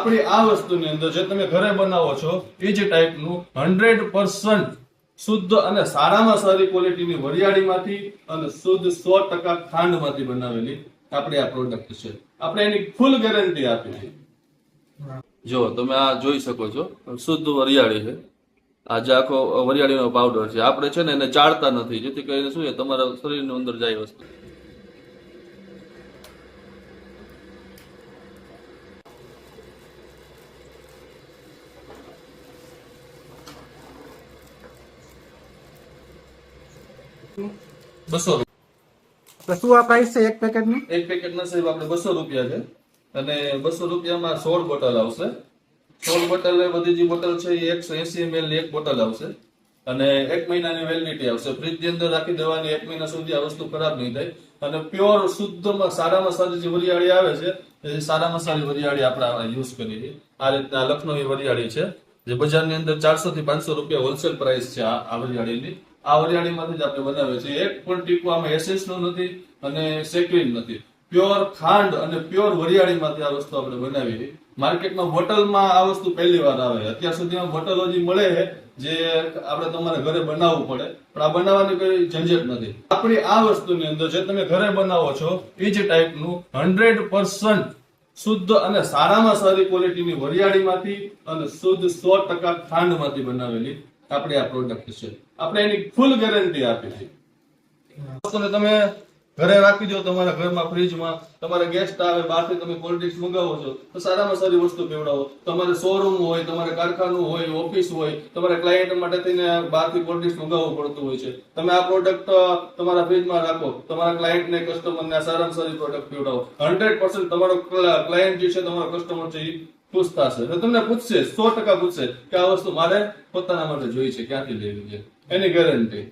આપણી આ વસ્તુની અંદર જે તમે ઘરે બનાવો છો, એ જ ટાઈપનું હંડ્રેડ પર્સન્ટ શુદ્ધ અને સારામાં સારી ક્વોલિટીની વરિયાળીમાંથી અને શુદ્ધ સો ટકા ખાંડમાંથી બનાવેલી આપણે આ પ્રોડક્ટ છે. આપણે એની ફૂલ ગેરંટી આપી છે. જો, તમે આ જોઈ શકો છો, શુદ્ધ વરિયાળી છે. આ જે આખો વરિયાળીનો પાવડર છે. આપણે છે ને એને ચાળતા નથી, જેથી કરીને શું તમારા શરીરની અંદર જાય વસ્તુ. બસો તો શું આ પ્રાઇસ છે એક પેકેટની એક પેકેટ ના સાહેબ આપણે બસો રૂપિયા છે. અને બસો રૂપિયામાં સોળ બોટલ આવશે. સોળ બોટલ બધી જે બોટલ છે એ એકસો એસી એમએલ એક બોટલ આવશે. અને એક મહિનાની વેલિડિટી આવશે. ફ્રીજની અંદર રાખી દેવાની એક મહિના સુધી આ વસ્તુ ખરાબ નહીં થાય. અને પ્યોર શુદ્ધમાં સારામાં સારી જે વરિયાળી આવે છે એ સારામાં સારી વરિયાળી આપણે યુઝ કરીએ આ રીતના લખનૌ વરિયાળી છે જે બજારની અંદર ચારસો થી પાંચસો રૂપિયા હોલસેલ પ્રાઇસ છે આ વરિયાળીની. આ વરિયાળીમાંથી જ આપણે બનાવીએ છીએ એક પણ ટીપું આમાં એસેસનું નથી અને સેક્રિન નથી. પ્યોર ખાંડ અને પ્યોર વરિયાળીમાંથી આ વસ્તુ આપણે બનાવી. માર્કેટમાં બોટલમાં આ વસ્તુ પહેલી વાર આવે. અત્યાર સુધીમાં બોટલો જે મળે છે, જે આપણે તમારે ઘરે બનાવવું પડે. પણ આ બનાવવાની કોઈ ઝંઝટ નથી. આપણી આ વસ્તુની અંદર જે તમે ઘરે બનાવો છો, એ જ ટાઈપનું હંડ્રેડ પર્સન્ટ શુદ્ધ અને સારામાં સારી ક્વોલિટીની વરિયાળીમાંથી અને શુદ્ધ સો ટકા ખાંડમાંથી બનાવેલી આપણી આ પ્રોડક્ટ છે. આપણે એની ફૂલ ગેરંટી આપી છે. વસ્તુને તમે ઘરે રાખી દો તમારા ઘરમાં ફ્રીજમાં તમારે ગેસ્ટ આવે, બહારથી તમે કોલ્ડ ડ્રિંક્સ મંગાવો છો, તો સારામાં સારી વસ્તુ પીવડાવો. તમારે શોરૂમ હોય, તમારે કારખાનું હોય ઓફિસ હોય, તમારે ક્લાયન્ટ માટે થઈને બહારથી કોલ્ડ ડ્રિંક્સ મંગાવવું પડતું હોય છે. તમે આ પ્રોડક્ટ તમારા ફ્રીજમાં રાખો. તમારા ક્લાયન્ટને કસ્ટમરને સારામાં સારી પ્રોડક્ટ પીવડાવો. હંડ્રેડ પર્સન્ટ તમારો ક્લાયન્ટ જે છે, તમારો કસ્ટમર છે એ ખુશ તો તમને પૂછશે, સો ટકા પૂછશે કે આ વસ્તુ મારે પોતાના માટે જોઈ છે, ક્યાંથી લેવી છે? એની ગેરંટી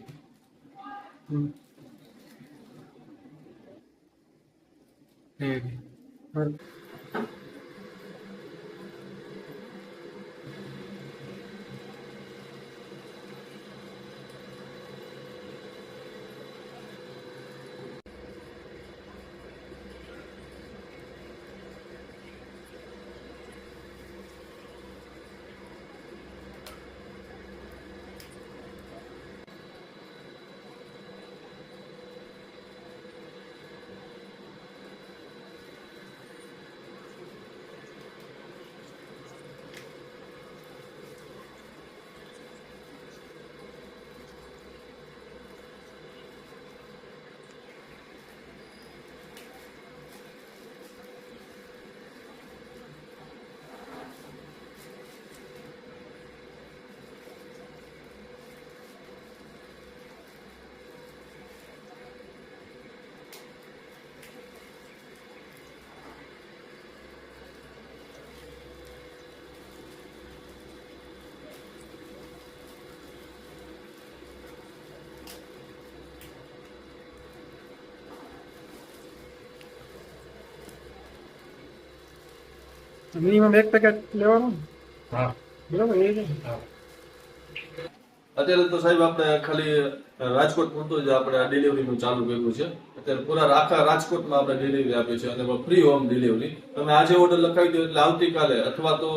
મિનિમમ એક પેકેટ લેવાનું? હા. બરાબર એ છે અત્યારે તો સાહેબ આપણે ખાલી રાજકોટ પૂરતું જ આપણે આ ડિલિવરીનું ચાલુ કર્યું છે. અત્યારે પૂરા આખા રાજકોટમાં આપણે ડિલિવરી આપી છે અને ફ્રી હોમ ડિલિવરી તમે આજે ઓર્ડર લખાવી દો એટલે આવતીકાલે અથવા તો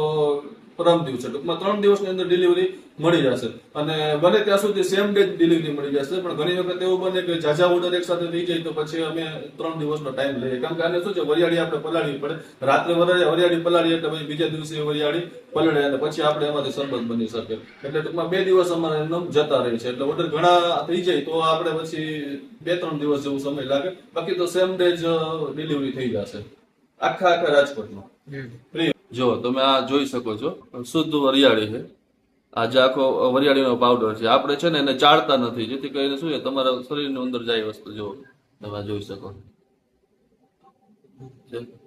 પરમ દિવસે ટૂંકમાં ત્રણ દિવસની અંદર ડિલિવરી મળી જશે. અને બને ત્યાં સુધી સેમ ડે ડિલિવરી મળી જશે પણ ઘણી વખત એવું બને કે ઝાઝા ઓર્ડર એક સાથે થઈ જાય તો પછી અમે ત્રણ દિવસનો ટાઈમ લઈએ. કારણ કે આને શું છે વરિયાળી આપણે પલાળવી પડે. રાત્રે વરિયાળી વરિયાળી પલાળી એટલે પછી બીજા દિવસે વરિયાળી પલળે અને પછી આપણે એમાંથી સરબત બની શકે. એટલે ટૂંકમાં બે દિવસ અમારે એમ જતા રહે છે. એટલે ઓર્ડર ઘણા થઈ જાય તો આપણે પછી બે ત્રણ દિવસ જેવું સમય લાગે. બાકી તો સેમ ડે જ ડિલિવરી થઈ જશે. આખા આખા રાજકોટમાં. જો, તમે આ જોઈ શકો છો. શુદ્ધ વરિયાળી છે. આ જે આખો વરિયાળીનો પાવડર છે. આપણે છે ને એને ચાળતા નથી. જેથી કરીને શું છે, તમારા શરીરની અંદર જાય વસ્તુ. જો, તમે જોઈ શકો. છે.